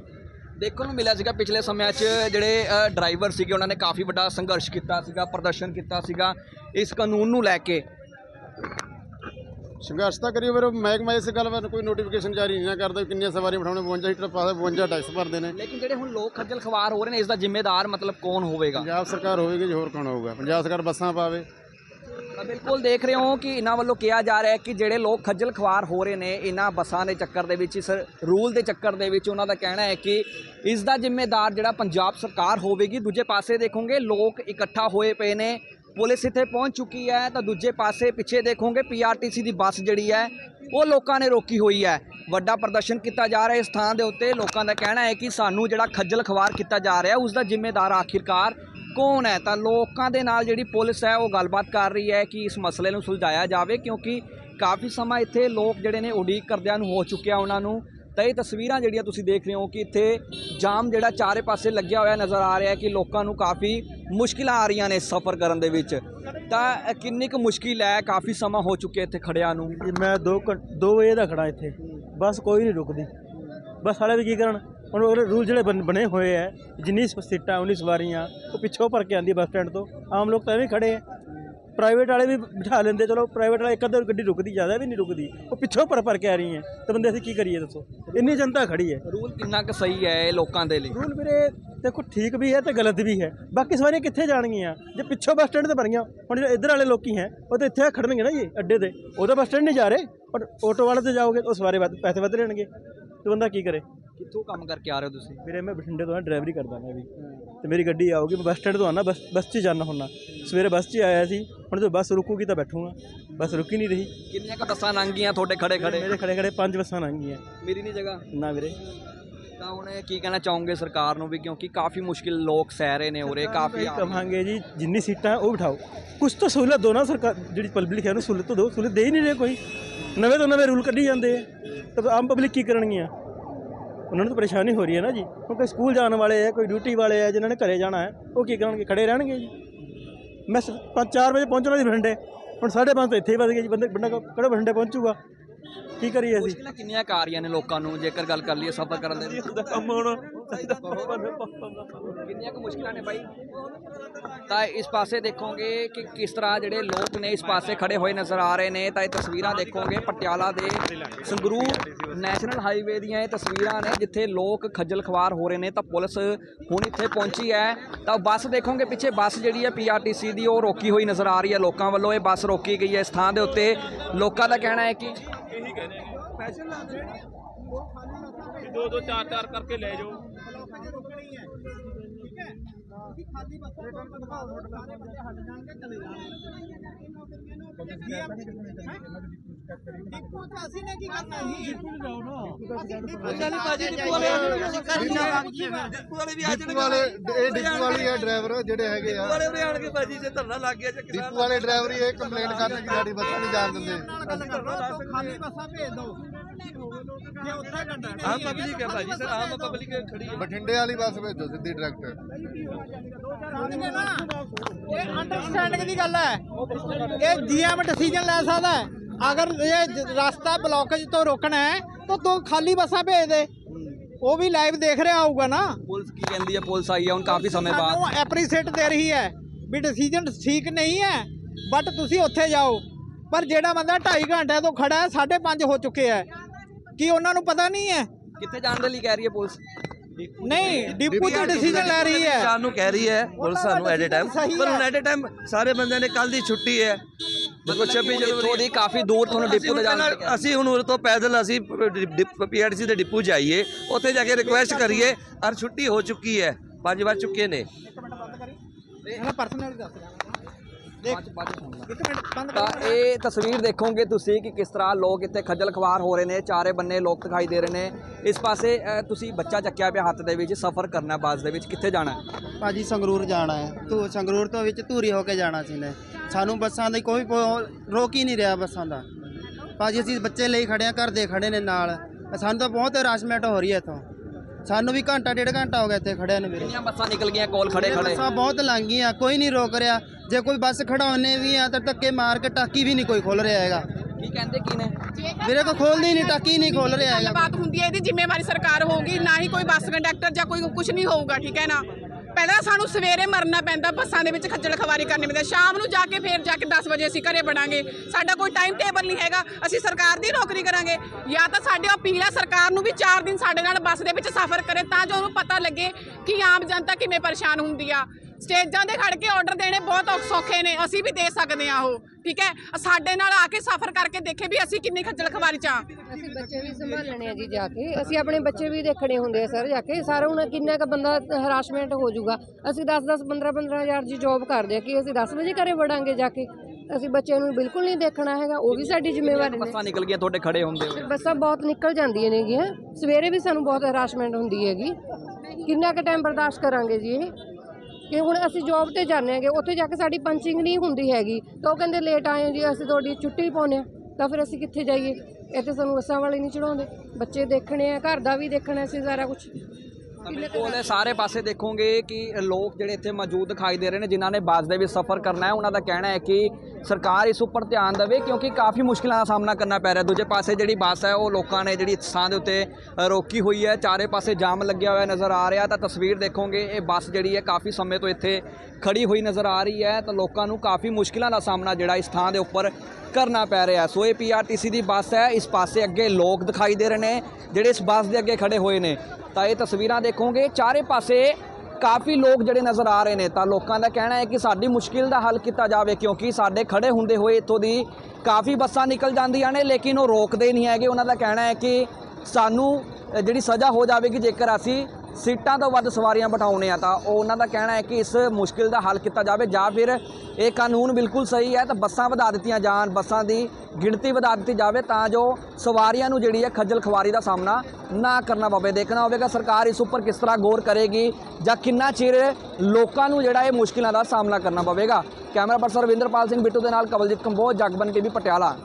ਦੇਖਣ ਨੂੰ ਮਿਲਿਆ ਸੀਗਾ ਪਿਛਲੇ ਸਮਿਆਂ 'ਚ ਜਿਹੜੇ ਡਰਾਈਵਰ ਸੀਗੇ ਉਹਨਾਂ ਨੇ ਕਾਫੀ ਵੱਡਾ ਸੰਘਰਸ਼ ਕੀਤਾ ਸੀਗਾ ਪ੍ਰਦਰਸ਼ਨ ਕੀਤਾ ਸੀਗਾ। ਇਸ ਕਾਨੂੰਨ ਨੂੰ ਲੈ ਕੇ ਸੰਘਰਸ਼ ਤਾਂ ਕਰੀਏ ਫਿਰ ਮਹਿਕਮਾ ਇਸ ਗੱਲ ਬਾਰੇ ਕੋਈ ਨੋਟੀਫਿਕੇਸ਼ਨ ਜਾਰੀ ਨਹੀਂ ਨਾ ਕਰਦਾ ਕਿੰਨੀਆਂ ਸਵਾਰੀਆਂ ਬਿਠਾਉਣੇ 52 ਸੀਟਾਂ ਪਾਸ 52 ਟੈਕਸ ਭਰਦੇ ਨੇ। ਲੇਕਿਨ ਜਿਹੜੇ ਹੁਣ ਲੋਕ ਖੱਜਲ ਖਵਾਰ ਹੋ ਰਹੇ ਨੇ ਇਸ ਦਾ ਜ਼ਿੰਮੇਦਾਰ ਮਤਲਬ ਕੌਣ ਹੋਵੇਗਾ? ਪੰਜਾਬ ਸਰਕਾਰ ਹੋਵੇਗੀ ਜੀ ਹੋਰ ਕੌਣ ਹੋਊਗਾ? ਪੰਜਾਬ ਸਰਕਾਰ ਬੱਸਾਂ ਪਾਵੇ। ਬਿਲਕੁਲ ਦੇਖ ਰਹੇ ਹੋ ਕਿ ਇਹਨਾਂ ਵੱਲੋਂ ਕਿਹਾ ਜਾ ਰਿਹਾ ਹੈ ਕਿ ਜਿਹੜੇ ਲੋਕ ਖੱਜਲ ਖਵਾਰ ਹੋ ਰਹੇ ਨੇ ਇਹਨਾਂ ਬੱਸਾਂ ਦੇ ਚੱਕਰ ਦੇ ਵਿੱਚ ਇਸ ਰੂਲ ਦੇ ਚੱਕਰ ਦੇ ਵਿੱਚ ਉਹਨਾਂ ਦਾ ਕਹਿਣਾ ਹੈ ਕਿ ਇਸ ਦਾ ਜ਼ਿੰਮੇਦਾਰ ਜਿਹੜਾ ਪੰਜਾਬ ਸਰਕਾਰ ਹੋਵੇਗੀ ਦੂਜੇ ਪਾਸੇ ਦੇਖੋਗੇ ਲੋਕ ਇਕੱਠਾ ਹੋਏ ਪਏ ਨੇ ਪੁਲਿਸ ਇੱਥੇ ਪਹੁੰਚ ਚੁੱਕੀ ਹੈ, ਤਾਂ ਦੂਜੇ ਪਾਸੇ ਪਿੱਛੇ ਦੇਖੋਗੇ ਪੀਆਰਟੀਸੀ ਦੀ ਬੱਸ ਜਿਹੜੀ ਹੈ, ਉਹ ਲੋਕਾਂ ਨੇ ਰੋਕੀ ਹੋਈ ਹੈ। ਵੱਡਾ ਪ੍ਰਦਰਸ਼ਨ ਕੀਤਾ ਜਾ ਰਿਹਾ ਇਸ ਥਾਂ ਦੇ ਉੱਤੇ। ਲੋਕਾਂ ਦਾ ਕਹਿਣਾ ਹੈ ਕਿ ਸਾਨੂੰ ਜਿਹੜਾ ਖੱਜਲ ਖਵਾਰ ਕੀਤਾ ਜਾ ਰਿਹਾ, ਉਸ ਦਾ ਜ਼ਿੰਮੇਦਾਰ ਆਖਿਰਕਾਰ ਕੌਣ ਹੈ? ਤਾਂ ਲੋਕਾਂ ਦੇ ਨਾਲ ਜਿਹੜੀ ਪੁਲਿਸ ਹੈ, ਉਹ ਗੱਲਬਾਤ ਕਰ ਰਹੀ ਹੈ ਕਿ ਇਸ ਮਸਲੇ ਨੂੰ ਸੁਲਝਾਇਆ ਜਾਵੇ, ਕਿਉਂਕਿ ਕਾਫੀ ਸਮਾਂ ਇੱਥੇ ਲੋਕ ਜਿਹੜੇ ਨੇ ਉਡੀਕ ਕਰਦਿਆਂ ਨੂੰ ਹੋ ਚੁੱਕਿਆ ਉਹਨਾਂ ਨੂੰ। ਤਾਂ ਇਹ ਤਸਵੀਰਾਂ ਜਿਹੜੀਆਂ ਤੁਸੀਂ ਦੇਖ ਰਹੇ ਹੋ ਕਿ ਇੱਥੇ ਜਾਮ ਜਿਹੜਾ ਚਾਰੇ ਪਾਸੇ ਲੱਗਿਆ ਹੋਇਆ ਨਜ਼ਰ ਆ ਰਿਹਾ ਹੈ ਕਿ ਲੋਕਾਂ ਨੂੰ ਕਾਫੀ ਮੁਸ਼ਕਿਲਾਂ ਆ ਰਹੀਆਂ ਨੇ ਸਫ਼ਰ ਕਰਨ ਦੇ ਵਿੱਚ। ਤਾਂ ਕਿੰਨੀ ਕੁ ਮੁਸ਼ਕਿਲ ਹੈ? ਕਾਫੀ ਸਮਾਂ ਹੋ ਚੁੱਕਿਆ ਇੱਥੇ ਖੜਿਆਂ ਨੂੰ। ਮੈਂ 2 2 ਵਜੇ ਦਾ ਖੜਾ ਇੱਥੇ। ਬੱਸ ਕੋਈ ਨਹੀਂ ਰੁਕਦੀ। ਬੱਸ ਵਾਲੇ ਵੀ ਕੀ ਕਰਨ? ਹੁਣ ਉਹ ਰੂਲ ਜਿਹੜੇ ਬਣ- ਹੋਏ ਆ ਜਿੰਨੀ ਸੀਟਾਂ ਉਨੀ ਸਵਾਰੀਆਂ ਉਹ ਪਿੱਛੋਂ ਭਰ ਕੇ ਆਂਦੀ ਬੱਸ ਸਟੈਂਡ ਤੋਂ। ਆਮ ਲੋਕ ਤਾਂ ਐਵੇਂ ਖੜੇ ਆ। ਪ੍ਰਾਈਵੇਟ ਵਾਲੇ ਵੀ ਬਿਠਾ ਲੈਂਦੇ ਚਲੋ ਪ੍ਰਾਈਵੇਟ ਵਾਲਾ ਇੱਕ ਅੱਧਾ ਗੱਡੀ ਰੁਕਦੀ ਜ਼ਿਆਦਾ ਵੀ ਨਹੀਂ ਰੁਕਦੀ। ਉਹ ਪਿੱਛੋਂ ਭਰ ਭਰ ਕੇ ਆ ਰਹੀ ਹੈ ਤਾਂ ਬੰਦੇ ਅਸੀਂ ਕੀ ਕਰੀਏ ਦੱਸੋ? ਇੰਨੀ ਜਨਤਾ ਖੜੀ ਹੈ। ਰੂਲ ਕਿੰਨਾ ਕੁ ਸਹੀ ਹੈ ਲੋਕਾਂ ਦੇ ਲਈ? ਰੂਲ ਵੀਰੇ ਦੇਖੋ ਠੀਕ ਵੀ ਹੈ ਤੇ ਗਲਤ ਵੀ ਹੈ। ਬਾਕੀ ਸਵਾਰੀਆਂ ਕਿੱਥੇ ਜਾਣਗੀਆਂ? ਜੇ ਪਿੱਛੋਂ ਬੱਸ ਸਟੈਂਡ ਤੇ ਭਰੀਆਂ ਹੁਣ ਜਿਹੜੇ ਇੱਧਰ ਵਾਲੇ ਲੋਕੀ ਹੈ ਉਹ ਤਾਂ ਇੱਥੇ ਖੜਨਗੇ ਨਾ ਜੀ ਅੱਡੇ ਤੇ। ਉਹਦਾ ਬੱਸ ਸਟੈਂਡ ਨਹੀਂ ਜਾ ਰਹੇ ਪਰ ਆਟੋ ਵਾਲੇ ਤੇ ਜਾਓਗੇ ਤਾਂ ਉਹ ਸਵਾਰੇ ਵੱਧ ਪੈਸੇ ਵੱਧ ਲੈਣਗੇ। ਤੇ ਬੰਦਾ ਕੀ ਕਰੇ? ਕਿੱਥੋਂ ਕੰਮ ਕਰਕੇ ਆ ਰਹੇ ਹੋ ਤੁਸੀਂ? ਵੀਰੇ ਮੈਂ ਬਠਿੰਡੇ ਤੋਂ ਆ ਡਰਾਈਵਰੀ ਕਰਦਾ ਮੈਂ ਵੀ। ਤੇ ਮੇਰੀ ਗੱਡੀ ਆਊਗੀ ਮੈਂ ਬੱਸ ਸਟੈਂਡ ਤੋਂ ਆਣਾ ਬੱਸ ਬੱਸ 'ਚ ਜਾਣਾ ਹੁੰਨਾ। ਸਵੇਰੇ ਬੱਸ 'ਚ ਆਇਆ ਸੀ ਹੁਣ ਜਦੋਂ ਬੱਸ ਰੁਕੂਗੀ ਤਾਂ ਬੈਠੂਗਾ। ਬੱਸ ਰੁਕੀ ਨਹੀਂ ਰਹੀ। ਕਿੰਨੀਆਂ ਕੁ ਬੱਸਾਂ ਲੰਘ ਗਈਆਂ ਤੁਹਾਡੇ ਖੜੇ ਖੜੇ ਮੇਰੇ ਖੜੇ ਖੜੇ ਪੰਜ ਬੱਸਾਂ ਲੰਘੀਆਂ। ਮੇਰੀ ਨਹੀਂ ਜਗ੍ਹਾ। ਨਾ ਵੀਰੇ। ਤਾਂ ਹੁਣ ਕੀ ਕਹਿਣਾ ਚਾਹੋਗੇ ਸਰਕਾਰ ਨੂੰ ਵੀ? ਕਿਉਂਕਿ ਕਾਫੀ ਮੁਸ਼ਕਿਲ ਲੋਕ ਸਹਿ ਰਹੇ ਨੇ ਉਰੇ ਕਾਫੀ ਕਹਾਂਗੇ ਜੀ ਜਿੰਨੀ ਸੀਟਾਂ ਉਹ ਬਿਠਾਓ। ਕੁਝ ਤਾਂ ਸਹੂਲਤ ਦੋ ਨਾ ਸਰਕਾਰ ਜਿਹੜੀ ਪਬਲਿਕ ਹੈ ਉਹਨੂੰ ਸਹੂਲਤ ਤਾਂ ਦਿਓ ਸਹੂਲਤ ਦੇ ਹੀ ਨਹੀਂ ਰਹੇ ਕੋਈ। ਨਵੇਂ ਤੋਂ ਨਵੇਂ ਰੂਲ ਕੱਢੀ ਜਾਂਦੇ ਆ। ਤਾਂ ਆਮ ਪਬਲਿਕ ਕੀ ਕਰਨਗੀਆਂ? ਉਹਨਾਂ ਨੂੰ ਤਾਂ ਪਰੇਸ਼ਾਨੀ ਹੋ ਰਹੀ ਹੈ ਨਾ ਜੀ। ਕਿਉਂਕਿ ਸਕੂਲ ਜਾਣ ਵਾਲੇ ਆ ਕੋਈ ਡਿਊਟੀ ਵਾਲੇ ਆ ਜਿਨ੍ਹਾਂ ਨੇ ਘਰੇ ਜਾਣਾ ਹੈ ਉਹ ਕੀ ਕਰਨਗੇ? ਖੜੇ ਰਹਿਣਗੇ ਜੀ। ਮੈਂ 5-4 ਵਜੇ ਪਹੁੰਚਣਾ ਸੀ ਬਠਿੰਡੇ। ਹੁਣ 5:30 ਤਾਂ ਇੱਥੇ ਹੀ ਵੱਜ ਗਏ ਜੀ ਬੰਦੇ ਬੰਦਾ ਕਿਹੜਾ ਬਠਿੰਡੇ ਪਹੁੰਚੂਗਾ। ਕੀ ਕਰੀਏ ਅਸੀਂ? ਮੁਸ਼ਕਿਲਾਂ ਕਿੰਨੀਆਂ ਕੁ ਆ ਰਹੀਆਂ ਨੇ ਲੋਕਾਂ ਨੂੰ ਜੇਕਰ ਗੱਲ ਕਰ ਲਈਏ ਸਫ਼ਰ ਕਰਨ ਦੇ ਵਿੱਚ। ਕੰਮ ਹੋਣਾ ਕਿੰਨੀਆਂ ਕੁ ਮੁਸ਼ਕਿਲਾਂ ਨੇ ਬਾਈ? ਤਾਂ ਇਸ ਪਾਸੇ ਦੇਖੋਗੇ ਕਿ ਕਿਸ ਤਰ੍ਹਾਂ ਜਿਹੜੇ ਲੋਕ ਨੇ ਇਸ ਪਾਸੇ ਖੜੇ ਹੋਏ ਨਜ਼ਰ ਆ ਰਹੇ ਨੇ। ਤਾਂ ਇਹ ਤਸਵੀਰਾਂ ਦੇਖੋਗੇ ਪਟਿਆਲਾ ਦੇ ਸੰਗਰੂਰ ਨੈਸ਼ਨਲ ਹਾਈਵੇ ਦੀਆਂ ਇਹ ਤਸਵੀਰਾਂ ਨੇ ਜਿੱਥੇ ਲੋਕ ਖੱਜਲ ਖਵਾਰ ਹੋ ਰਹੇ ਨੇ। ਤਾਂ ਪੁਲਿਸ ਹੁਣ ਇੱਥੇ ਪਹੁੰਚੀ ਹੈ। ਤਾਂ ਬੱਸ ਦੇਖੋਗੇ ਪਿੱਛੇ ਬੱਸ ਜਿਹੜੀ ਹੈ ਪੀਆਰਟੀਸੀ ਦੀ ਉਹ ਰੋਕੀ ਹੋਈ ਨਜ਼ਰ ਆ ਰਹੀ ਹੈ ਲੋਕਾਂ ਵੱਲੋਂ। ਇਹ ਬੱਸ ਰੋਕੀ ਗਈ ਹੈ ਇਸ ਥਾਂ ਦੇ ਉੱਤੇ। ਲੋਕਾਂ ਦਾ ਕਹਿਣਾ ਹੈ ਕਿ ਦੋ ਦੋ ਚਾਰ ਚਾਰ ਕਰਕੇ ਲੈ ਜਾਓ। ਡਿਪੂ ਵਾਲੇ ਵੀ ਆ ਡਿਪੂ ਵਾਲੇ ਇਹ ਡਿਪੂ ਵਾਲੀ ਹੈ ਡਰਾਈਵਰ ਜਿਹੜੇ ਹੈਗੇ ਆ। ਵਾਲੇ ਉਰੇ ਆਣ ਕੇ ਭਾਜੀ ਜੇ ਧਰਨਾ ਲੱਗ ਗਿਆ ਜੇ ਡਿਪੂ ਵਾਲੇ ਡਰਾਈਵਰ ਹੀ ਇਹ ਕੰਪਲੇਂਟ ਕਰਨ ਕਿ ਸਾਡੀ ਬੱਸਾਂ ਨਹੀਂ ਜਾਣ ਦਿੰਦੇ। ਖਾਲੀ ਬੱਸਾਂ ਭੇਜ ਦਿਓ। ਆਮ ਪਬਲਿਕ ਹੈ ਭਾਜੀ ਸਰ ਆਮ ਪਬਲਿਕ ਖੜੀ ਹੈ। ਬਠਿੰਡੇ ਵਾਲੀ ਬੱਸ ਭੇਜੋ ਸਿੱਧੀ ਡਾਇਰੈਕਟ ਇਹ ਅੰਡਰਸਟੈਂਡਿੰਗ ਦੀ ਗੱਲ ਹੈ। ਇਹ ਜੀਐਮ ਡਿਸੀਜਨ ਲੈ ਸਕਦਾ ਹੈ। ਅਗਰ ਇਹ ਰਸਤਾ ਬਲੌਕੇਜ ਤੋਂ ਰੋਕਣਾ ਹੈ ਤਾਂ ਦੋ ਖਾਲੀ ਬੱਸਾਂ ਭੇਜ ਦੇ। ਉਹ ਵੀ ਲਾਈਵ ਦੇਖ ਰਿਹਾ ਹੋਊਗਾ ਨਾ। ਪੁਲਿਸ ਕੀ ਕਹਿੰਦੀ ਹੈ? ਪੁਲਿਸ ਆਈ ਹੈ ਹੁਣ ਕਾਫੀ ਸਮੇਂ ਬਾਅਦ। ਸਾਨੂੰ ਐਪਰੀਸ਼ੀਏਟ ਦੇ ਰਹੀ ਹੈ ਵੀ ਡਿਸੀਜਨ ਠੀਕ ਨਹੀਂ ਹੈ ਬਟ ਤੁਸੀਂ ਉੱਥੇ ਜਾਓ। ਪਰ ਜਿਹੜਾ ਬੰਦਾ 2.5 ਘੰਟੇ ਤੋਂ ਖੜਾ ਹੈ 5:30 ਹੋ ਚੁੱਕੇ ਹੈ। ਕੀ ਉਹਨਾਂ ਨੂੰ ਪਤਾ ਨਹੀਂ ਹੈ? ਕਿੱਥੇ ਜਾਣ ਦੇ ਲਈ ਕਹਿ ਰਹੀ ਹੈ ਪੁਲਿਸ? ਨਹੀਂ ਡਿਪੂ ਤੋਂ ਡਿਸੀਜਨ ਲੈ ਰਹੀ ਹੈ। ਜਾਣ ਨੂੰ ਕਹਿ ਰਹੀ ਹੈ ਪੁਲਿਸ ਸਾਨੂੰ ਐਟ ਟਾਈਮ ਪਰ ਹੁਣ। ਐਟ ਟਾਈਮ ਸਾਰੇ ਬੰਦਿਆਂ ਨੇ ਕੱਲ ਦੀ ਛੁੱਟੀ ਹੈ। ਦੇਖੋ 26 ਇੱਥੋਂ ਜਨਵਰੀ ਦੀ ਕਾਫੀ ਦੂਰ ਤੁਹਾਨੂੰ ਅਸੀਂ ਡਿਪੂ ਤੇ ਜਾਣ ਅਸੀਂ ਹੁਣ ਉਰੇ ਤੋਂ ਪੈਦਲ ਅਸੀਂ ਪੀਆਰਟੀਸੀ ਦੇ ਡਿਪੂ ਜਾਈਏ ਉੱਥੇ ਜਾ ਕੇ ਰਿਕੁਐਸਟ ਕਰੀਏ ਔਰ ਛੁੱਟੀ ਹੋ ਚੁੱਕੀ ਹੈ। ਪੰਜ ਵਾਰ ਚੁੱਕੇ ਨੇ। ਇਹਨਾਂ ਪਰਸਨਲ ਦੱਸ ਰਿਹਾ ਦੇਖ ਇੱਕ ਮਿੰਟ ਬੰਦ ਤਾਂ ਇਹ ਤਸਵੀਰ ਦੇਖੋਗੇ ਤੁਸੀਂ ਕਿ ਕਿਸ ਤਰ੍ਹਾਂ ਲੋਕ ਇੱਥੇ ਖੱਜਲ ਖਵਾਰ ਹੋ ਰਹੇ ਨੇ ਚਾਰੇ ਬੰਨੇ ਲੋਕ ਦਿਖਾਈ ਦੇ ਰਹੇ ਨੇ। ਇਸ ਪਾਸੇ ਤੁਸੀਂ ਬੱਚਾ ਚੱਕਿਆ ਪਿਆ ਹੱਥ ਦੇ ਵਿੱਚ ਸਫ਼ਰ ਕਰਨਾ ਬੱਸ ਦੇ ਵਿੱਚ ਕਿੱਥੇ ਜਾਣਾ? ਭਾਜੀ ਸੰਗਰੂਰ ਜਾਣਾ ਹੈ। ਤੂੰ ਸੰਗਰੂਰ ਤੋਂ ਵਿੱਚ ਧੂਰੀ ਹੋ ਕੇ ਜਾਣਾ ਸੀ ਨੇ ਸਾਨੂੰ ਬੱਸਾਂ ਦੀ ਕੋਈ ਰੋਕ ਹੀ ਨਹੀਂ ਰਿਹਾ ਬੱਸਾਂ ਦਾ। ਭਾਜੀ ਅਸੀਂ ਬੱਚੇ ਲਈ ਖੜੇ ਆ ਘਰ ਦੇ ਖੜੇ ਨੇ ਨਾਲ। ਸਾਨੂੰ ਤਾਂ ਬਹੁਤ ਹਰਾਸਮੈਂਟ ਹੋ ਰਹੀ ਹੈ ਇੱਥੋਂ। ਸਾਨੂੰ ਵੀ ਘੰਟਾ ਡੇਢ ਘੰਟਾ ਹੋ ਗਿਆ ਇੱਥੇ ਖੜਿਆਂ ਨੂੰ ਕਿੰਨੀਆਂ ਬੱਸਾਂ ਨਿਕਲ ਗਈਆਂ ਕੋਲ ਖੜੇ ਖੜੇ ਬੱਸਾਂ ਬਹੁਤ ਲੰਘ ਗਈਆਂ ਕੋਈ ਨਹੀਂ ਰੋਕ ਰਿਹਾ। ਜੇ ਕੋਈ ਬੱਸ ਖੜਾਉਣੇ ਵੀ ਆ ਤਾਂ ਧੱਕੇ ਮਾਰ ਕੇ ਟਾਕੀ ਵੀ ਨਹੀਂ ਕੋਈ ਖੋਲ ਰਿਹਾ ਹੈਗਾ। ਕੀ ਕਹਿੰਦੇ ਕੀ ਨੇ? ਵੀਰੇ ਕੋ ਖੋਲਦੀ ਹੀ ਨਹੀਂ ਟਾਕੀ ਨਹੀਂ ਖੋਲ ਰਿਹਾ ਹੈਗਾ। ਗੱਲਬਾਤ ਹੁੰਦੀ ਹੈ ਇਹਦੀ ਜ਼ਿੰਮੇਵਾਰੀ ਸਰਕਾਰ ਹੋਊਗੀ ਨਾ ਹੀ ਕੋਈ ਬੱਸ ਕੰਡਕਟਰ ਜਾਂ ਕੋਈ ਕੁਝ ਨਹੀਂ ਹੋਊਗਾ ਠੀਕ ਹੈ ਨਾ? ਪਹਿਲਾਂ ਸਾਨੂੰ ਸਵੇਰੇ ਮਰਨਾ ਪੈਂਦਾ ਬੱਸਾਂ ਦੇ ਵਿੱਚ ਖੱਜਲ ਖਵਾਰੀ ਕਰਨੀ ਪੈਂਦੀ ਸ਼ਾਮ ਨੂੰ ਜਾ ਕੇ ਫੇਰ ਜਾ ਕੇ 10 ਵਜੇ ਅਸੀਂ ਘਰੇ ਬਣਾਂਗੇ। ਸਾਡਾ ਕੋਈ ਟਾਈਮ ਟੇਬਲ ਨਹੀਂ ਹੈਗਾ ਅਸੀਂ ਸਰਕਾਰ ਦੀ ਨੌਕਰੀ ਕਰਾਂਗੇ। ਜਾਂ ਤਾਂ ਸਾਡੇ ਅਪੀਲ ਆ ਸਰਕਾਰ ਨੂੰ ਵੀ 4 ਦਿਨ ਸਾਡੇ ਨਾਲ ਬੱਸ ਦੇ ਵਿੱਚ ਸਫ਼ਰ ਕਰੇ ਤਾਂ ਜੋ ਉਹਨੂੰ ਪਤਾ ਲੱਗੇ ਕਿ ਆਮ ਜਨਤਾ ਕਿਵੇਂ ਪਰੇਸ਼ਾਨ ਹੁੰਦੀ ਆ। ਸਟੇਜਾਂ ਦੇ ਖੜ ਕੇ ਆਰਡਰ ਦੇਣੇ ਬਹੁਤ ਔਖ- ਸੌਖੇ ਨੇ ਅਸੀਂ ਵੀ ਦੇ ਸਕਦੇ ਆ ਉਹ ਠੀਕ ਹੈ? ਸਾਡੇ ਨਾਲ ਆ ਕੇ ਸਫ਼ਰ ਕਰਕੇ ਦੇਖੇ ਵੀ ਅਸੀਂ ਕਿੰਨੀ ਖੱਜਲ ਖਵਾਰੀ ਚ ਆ ਅਸੀਂ ਬੱਚੇ ਵੀ ਸੰਭਾਲਣੇ ਆ ਜੀ ਜਾ ਕੇ ਅਸੀਂ ਆਪਣੇ ਬੱਚੇ ਵੀ ਦੇਖਣੇ ਹੁੰਦੇ ਆ ਸਰ ਜਾ ਕੇ ਸਾਰਾ ਹੁਣ ਕਿੰਨਾ ਕ ਬੰਦਾ ਹਰਾਸਮੈਂਟ ਹੋ ਜਾਊਗਾ। ਅਸੀਂ 10 10 15 15 ਹਜ਼ਾਰ ਦੀ ਜੌਬ ਕਰਦੇ ਆ ਕਿ ਅਸੀਂ 10 ਵਜੇ ਘਰੇ ਵੜਾਂਗੇ ਜਾ ਕੇ? ਅਸੀਂ ਬੱਚਿਆਂ ਨੂੰ ਬਿਲਕੁਲ ਨਹੀਂ ਦੇਖਣਾ ਹੈਗਾ ਉਹ ਵੀ ਸਾਡੀ ਜ਼ਿੰਮੇਵਾਰੀ ਨੇ। ਬੱਸਾਂ ਨਿਕਲ ਗਈਆਂ ਤੁਹਾਡੇ ਖੜੇ ਹੁੰਦੇ ਹੋਏ। ਬੱਸਾਂ ਬਹੁਤ ਨਿਕਲ ਜਾਂਦੀਆਂ ਨੇਗੀਆਂ ਸਵੇਰੇ ਵੀ ਸਾਨੂੰ ਬਹੁਤ ਹਰਾਸਮੈਂਟ ਹੁੰਦੀ ਹੈਗੀ। ਕਿੰਨਾ ਕੁ ਟਾਈਮ ਬਰਦਾਸ਼ਤ ਕਰਾਂਗੇ ਜੀ ਇਹ? ਕਿ ਹੁਣ ਅਸੀਂ ਜੌਬ ਤੇ ਜਾਂਦੇ ਹੈਗੇ, ਉੱਥੇ ਜਾ ਕੇ ਸਾਡੀ ਪੰਚਿੰਗ ਨਹੀਂ ਹੁੰਦੀ ਹੈਗੀ। ਤਾਂ ਉਹ ਕਹਿੰਦੇ, ਲੇਟ ਆਏ ਹੋ ਜੀ, ਅਸੀਂ ਤੁਹਾਡੀ ਛੁੱਟੀ ਪਾਉਂਦੇ ਹਾਂ। ਤਾਂ ਫਿਰ ਅਸੀਂ ਕਿੱਥੇ ਜਾਈਏ? ਇੱਥੇ ਸਾਨੂੰ ਬੱਸਾਂ ਵਾਲੇ ਨਹੀਂ ਚੜਾਉਂਦੇ ਬੱਚੇ ਦੇਖਣੇ ਆ, ਘਰ ਦਾ ਵੀ ਦੇਖਣਾ ਸੀ ਸਾਰਾ ਕੁਝ ਬਿਲਕੁਲ ਸਾਰੇ ਪਾਸੇ ਦੇਖੋਗੇ ਕਿ ਲੋਕ ਜਿਹੜੇ ਇੱਥੇ ਮੌਜੂਦ ਦਿਖਾਈ ਦੇ ਰਹੇ ਨੇ, ਜਿਨ੍ਹਾਂ ਨੇ ਬੱਸ ਦੇ ਵਿੱਚ ਸਫ਼ਰ ਕਰਨਾ ਹੈ, ਉਹਨਾਂ ਦਾ ਕਹਿਣਾ ਹੈ ਕਿ ਸਰਕਾਰ ਇਸ ਉੱਪਰ ਧਿਆਨ ਦੇਵੇ ਕਿਉਂਕਿ ਕਾਫੀ ਮੁਸ਼ਕਿਲਾਂ ਦਾ ਸਾਹਮਣਾ ਕਰਨਾ ਪੈ ਰਿਹਾ। ਦੂਜੇ ਪਾਸੇ ਜਿਹੜੀ ਬੱਸ ਹੈ, ਉਹ ਲੋਕਾਂ ਨੇ ਜਿਹੜੀ ਥਾਂ ਦੇ ਉੱਤੇ ਰੋਕੀ ਹੋਈ ਹੈ। ਚਾਰੇ ਪਾਸੇ ਜਾਮ ਲੱਗਿਆ ਹੋਇਆ ਨਜ਼ਰ ਆ ਰਿਹਾ। ਤਾਂ ਤਸਵੀਰ ਦੇਖੋਗੇ, ਇਹ ਬੱਸ ਜਿਹੜੀ ਹੈ, ਕਾਫੀ ਸਮੇਂ ਤੋਂ ਇੱਥੇ ਖੜੀ ਹੋਈ ਨਜ਼ਰ ਆ ਰਹੀ ਹੈ। ਤਾਂ ਲੋਕਾਂ ਨੂੰ ਕਾਫੀ ਮੁਸ਼ਕਿਲਾਂ ਦਾ ਸਾਹਮਣਾ ਜਿਹੜਾ ਇਸ ਥਾਂ ਦੇ ਉੱਪਰ ਕਰਨਾ ਪੈ ਰਿਹਾ ਸੋ ਇਹ ਪੀਆਰਟੀਸੀ ਦੀ ਬੱਸ ਹੈ। ਇਸ ਪਾਸੇ ਅੱਗੇ ਲੋਕ ਦਿਖਾਈ ਦੇ ਰਹੇ ਨੇ, ਜਿਹੜੇ ਇਸ ਬੱਸ ਦੇ ਅੱਗੇ ਖੜੇ ਹੋਏ ਨੇ। ਤਾਂ ਇਹ ਤਸਵੀਰਾਂ ਦੇਖੋਗੇ, ਚਾਰੇ ਪਾਸੇ ਕਾਫੀ ਲੋਕ ਜਿਹੜੇ ਨਜ਼ਰ ਆ ਰਹੇ ਨੇ। ਤਾਂ ਲੋਕਾਂ ਦਾ ਕਹਿਣਾ ਹੈ ਕਿ ਸਾਡੀ ਮੁਸ਼ਕਿਲ ਦਾ ਹੱਲ ਕੀਤਾ ਜਾਵੇ, ਕਿਉਂਕਿ ਸਾਡੇ ਖੜੇ ਹੁੰਦੇ ਹੋਏ ਇੱਥੋਂ ਦੀ ਕਾਫੀ ਬੱਸਾਂ ਨਿਕਲ ਜਾਂਦੀਆਂ ਨੇ, ਲੇਕਿਨ ਉਹ ਰੋਕਦੇ ਨਹੀਂ ਹੈਗੇ। ਉਹਨਾਂ ਦਾ ਕਹਿਣਾ ਹੈ ਕਿ ਸਾਨੂੰ ਜਿਹੜੀ ਸਜ਼ਾ ਹੋ ਜਾਵੇਗੀ, ਜੇਕਰ ਅਸੀਂ ਸੀਟਾਂ ਤੋਂ ਵੱਧ ਸਵਾਰੀਆਂ ਬਿਠਾਉਣੇ ਆ ਤਾਂ ਉਹ ਉਹਨਾਂ ਦਾ ਕਹਿਣਾ ਹੈ ਕਿ ਇਸ ਮੁਸ਼ਕਿਲ ਦਾ ਹੱਲ ਕੀਤਾ ਜਾਵੇ ਜਾਂ ਫਿਰ ਇਹ ਕਾਨੂੰਨ ਬਿਲਕੁਲ ਸਹੀ ਹੈ ਤਾਂ ਬੱਸਾਂ ਵਧਾ ਦਿੱਤੀਆਂ ਜਾਣ, ਬੱਸਾਂ ਦੀ ਗਿਣਤੀ ਵਧਾ ਦਿੱਤੀ ਜਾਵੇ ਤਾਂ ਜੋ ਸਵਾਰੀਆਂ ਨੂੰ ਜਿਹੜੀ ਹੈ ਖੱਜਲ ਖਵਾਰੀ ਦਾ ਸਾਹਮਣਾ ਨਾ ਕਰਨਾ ਪਵੇ। ਦੇਖਣਾ ਹੋਵੇਗਾ ਸਰਕਾਰ ਇਸ ਉੱਪਰ ਕਿਸ ਤਰ੍ਹਾਂ ਗੌਰ ਕਰੇਗੀ ਜਾਂ ਕਿੰਨਾ ਚਿਰ ਲੋਕਾਂ ਨੂੰ ਜਿਹੜਾ ਇਹ ਮੁਸ਼ਕਿਲਾਂ ਦਾ ਸਾਹਮਣਾ ਕਰਨਾ ਪਵੇਗਾ। ਕੈਮਰਾ ਪਰਸਨ ਰਵਿੰਦਰਪਾਲ ਸਿੰਘ ਬਿੱਟੂ ਦੇ ਨਾਲ ਕਵਲਜੀਤ ਕੰਬੋਜ, ਜਗਬਨ ਟੀਵੀ, ਪਟਿਆਲਾ।